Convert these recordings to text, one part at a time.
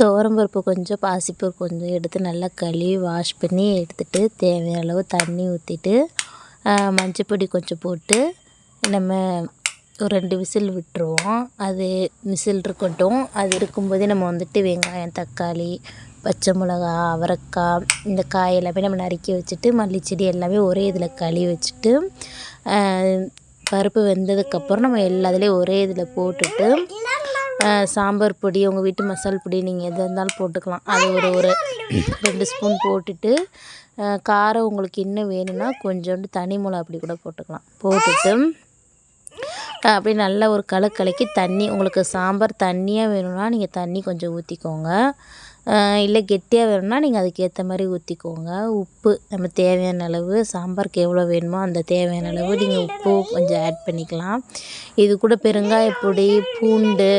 துவரம்பருப்பு கொஞ்சம் பாசிப்பருப்பு கொஞ்சம் எடுத்து நல்லா கழுவி வாஷ் பண்ணி எடுத்துகிட்டு தேவையான அளவு தண்ணி ஊற்றிட்டு மஞ்சப்பொடி கொஞ்சம் போட்டு நம்ம ஒரு ரெண்டு விசில் விட்டுருவோம். அது விசில் இருக்கட்டும். அது இருக்கும்போதே நம்ம வந்துட்டு வெங்காயம் தக்காளி பச்சை மிளகா அவரைக்காய் இந்த காய் எல்லாமே நம்ம நறுக்கி வச்சுட்டு மல்லிச்செடி எல்லாமே ஒரே இதில் கழுவி வச்சுட்டு பருப்பு வெந்ததுக்கப்புறம் நம்ம எல்லாத்துலேயும் ஒரே இதில் போட்டுட்டு சாம்பார் பொடி உங்கள் வீட்டு மசால் பொடி நீங்கள் எதாக இருந்தாலும் போட்டுக்கலாம். அது ஒரு ஒரு ரெண்டு ஸ்பூன் போட்டுட்டு காரம் உங்களுக்கு இன்னும் வேணும்னா கொஞ்சோண்டு தனி மிளகா அப்படி கூட போட்டுக்கலாம். போட்டுட்டு அப்படியே நல்லா ஒரு கலக்கு கலக்கி தண்ணி உங்களுக்கு சாம்பார் தண்ணியாக வேணும்னா நீங்கள் தண்ணி கொஞ்சம் ஊற்றிக்கோங்க இல்லை கெட்டியாக வேணும்னா நீங்கள் அதுக்கேற்ற மாதிரி ஊற்றிக்கோங்க உப்பு நம்ம தேவையான அளவு சாம்பாருக்கு எவ்வளோ வேணுமோ அந்த தேவையான அளவு நீங்கள் உப்பு கொஞ்சம் ஆட் பண்ணிக்கலாம். இது கூட பெருங்காயப்பொடி பூண்டு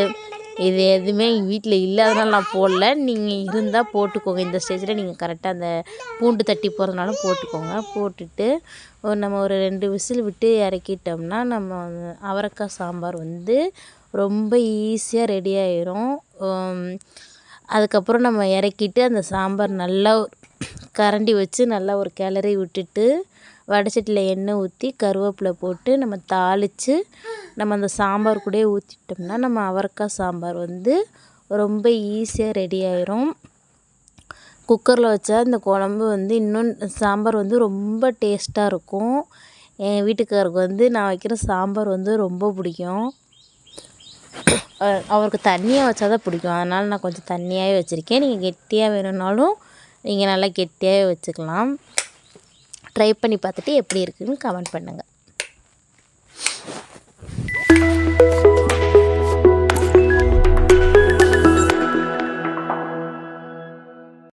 இது எதுவுமே எங்கள் வீட்டில் இல்லாதனால நான் போடல. நீங்கள் இருந்தால் போட்டுக்கோங்க. இந்த ஸ்டேஜில் நீங்கள் கரெக்டாக அந்த பூண்டு தட்டி போடுறதுனாலும் போட்டுக்கோங்க. போட்டுட்டு ஒரு நம்ம ஒரு ரெண்டு விசில் விட்டு இறக்கிட்டோம்னா நம்ம அவரைக்காய் சாம்பார் வந்து ரொம்ப ஈஸியாக ரெடி ஆயிரும். அதுக்கப்புறம் நம்ம இறக்கிட்டு அந்த சாம்பார் நல்லா கரண்டி வச்சு நல்லா ஒரு கிளறி விட்டுட்டு வடைச்சட்டியில் எண்ணெய் ஊற்றி கருவேப்பிலை போட்டு நம்ம தாளித்து நம்ம அந்த சாம்பார் கூடயே ஊற்றிட்டோம்னா நம்ம அவரைக்காய் சாம்பார் வந்து ரொம்ப ஈஸியாக ரெடி ஆயிரும். குக்கரில் வச்சா இந்த குழம்பு வந்து இன்னும் சாம்பார் வந்து ரொம்ப டேஸ்ட்டாக இருக்கும். என் வீட்டுக்காருக்கு வந்து நான் வைக்கிற சாம்பார் வந்து ரொம்ப பிடிக்கும். அவருக்கு தண்ணியாக வச்சா தான் பிடிக்கும். அதனால் நான் கொஞ்சம் தண்ணியாகவே வச்சுருக்கேன். நீங்கள் கெட்டியாக வேணும்னாலும் நீங்கள் நல்லா கெட்டியாகவே வச்சுக்கலாம். ட்ரை பண்ணி பார்த்துட்டு எப்படி இருக்குதுன்னு கமெண்ட் பண்ணுங்கள்